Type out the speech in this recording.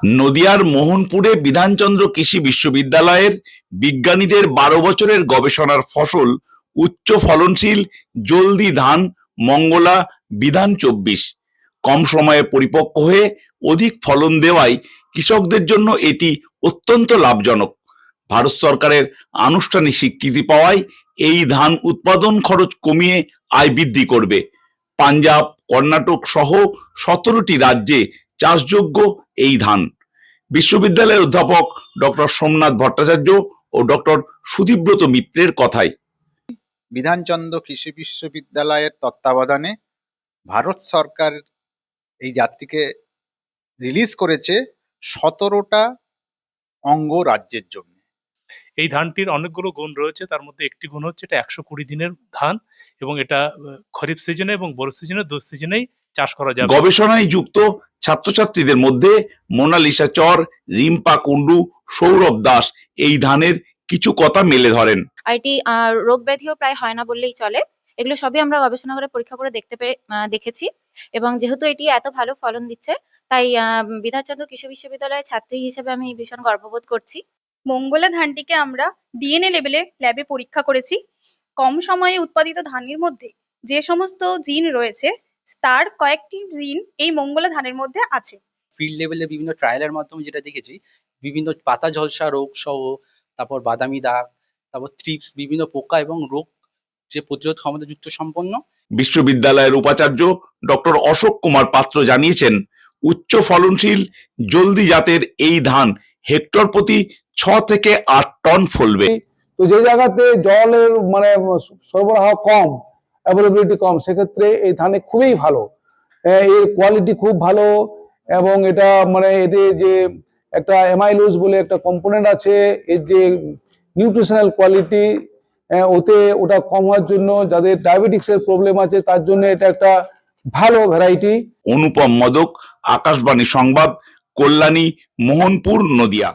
নদিয়ার মোহনপুরে বিধানচন্দ্র কৃষি বিশ্ববিদ্যালয়ের বিজ্ঞানীদের বারো বছরের গবেষণার ফসল, উচ্চ ফলনশীল, জলদি ধান, মঙ্গলা, বিধান চব্বিশ। কম সময়ে পরিপক্ক হয়ে অধিক ফলন দেওয়ায় কৃষকদের জন্য এটি অত্যন্ত লাভজনক। ভারত সরকারের আনুষ্ঠানিক স্বীকৃতি পাওয়ায় এই ধান উৎপাদন খরচ কমিয়ে আয় বৃদ্ধি করবে। পাঞ্জাব, কর্ণাটক সহ সতেরোটি রাজ্যে চাষযোগ্য এই ধান। বিশ্ববিদ্যালয়ের অধ্যাপক ডক্টর সোমনাথ ভট্টাচার্য ও ডক্টর সুদীব্রত মিত্রের কথায়। বিধানচন্দ্র কৃষি বিশ্ববিদ্যালয়ের তত্ত্বাবধানে ভারত সরকার এই জাতিকে রিলিজ করেছে সতেরোটা অঙ্গ রাজ্যের জন্য। এই ধানটির অনেকগুলো গুণ রয়েছে তার মধ্যে একটি গুণ হচ্ছে এটা একশো কুড়ি দিনের ধান এবং এটা খরিফ সিজনে এবং বড় সিজনে দু সিজনেই চাষ করা যাবে। গবেষণায় যুক্ত ছাত্রছাত্রীদের মধ্যে মোনালিসা চর রিম্পা কুন্ডু সৌরভ দাস এই ধানের কিছু কথা মেলে ধরেন। আর এটি আহ, রোগ ব্যাধিও প্রায় হয় না বললেই চলে। এগুলো সবই আমরা গবেষণা করে পরীক্ষা করে দেখতে পেরে দেখেছি। এবং যেহেতু এটি এত ভালো ফলন দিচ্ছে তাই আহ, বিধানচন্দ্র কৃষি বিশ্ববিদ্যালয়ের ছাত্রী হিসেবে আমি ভীষণ গর্ববোধ করছি। মঙ্গলা ধানটিকে আমরা ডিএনএ লেভেলে ল্যাবে পরীক্ষা করেছি। কম সময়ে উৎপাদিত ধানের মধ্যে যে সমস্ত জিন রয়েছে তার কয়েকটি জিন এই মঙ্গলা ধানের মধ্যে আছে। ফিল্ড লেভেলে বিভিন্ন ট্রায়ালের মাধ্যমে যেটা দেখেছি বিভিন্ন পাতা ঝলসা রোগ সহ তারপর বাদামি দাগ তারপর থ্রিপস বিভিন্ন পোকা এবং রোগ যে প্রতিরোধ ক্ষমতা যুক্ত সম্পন্ন। বিশ্ববিদ্যালয়ের উপাচার্য ডক্টর অশোক কুমার পাত্র জানিয়েছেন উচ্চ ফলনশীল জলদি জাতের এই ধান হেক্টর প্রতি ছ থেকে আট টন ফলবে। তো যে জায়গাতে জলের মানে সরবরাহ কম অ্যাভেলেবিলিটি কম, সেক্ষেত্রে এই ধানে খুবই ভালো। এর কোয়ালিটি খুব ভালো এবং এটা মানে এতে যে একটা এমাইলোজ বলে একটা কম্পোনেন্ট আছে, এর যে নিউট্রিশনাল কোয়ালিটি ওতে ওটা কম হওয়ার জন্য যাদের ডায়াবেটিক্সের প্রবলেম আছে, তার জন্য এটা একটা ভালো ভ্যারাইটি অনুপম মদক, আকাশবাণী সংবাদ, কল্যাণী, মোহনপুর, নদিয়া।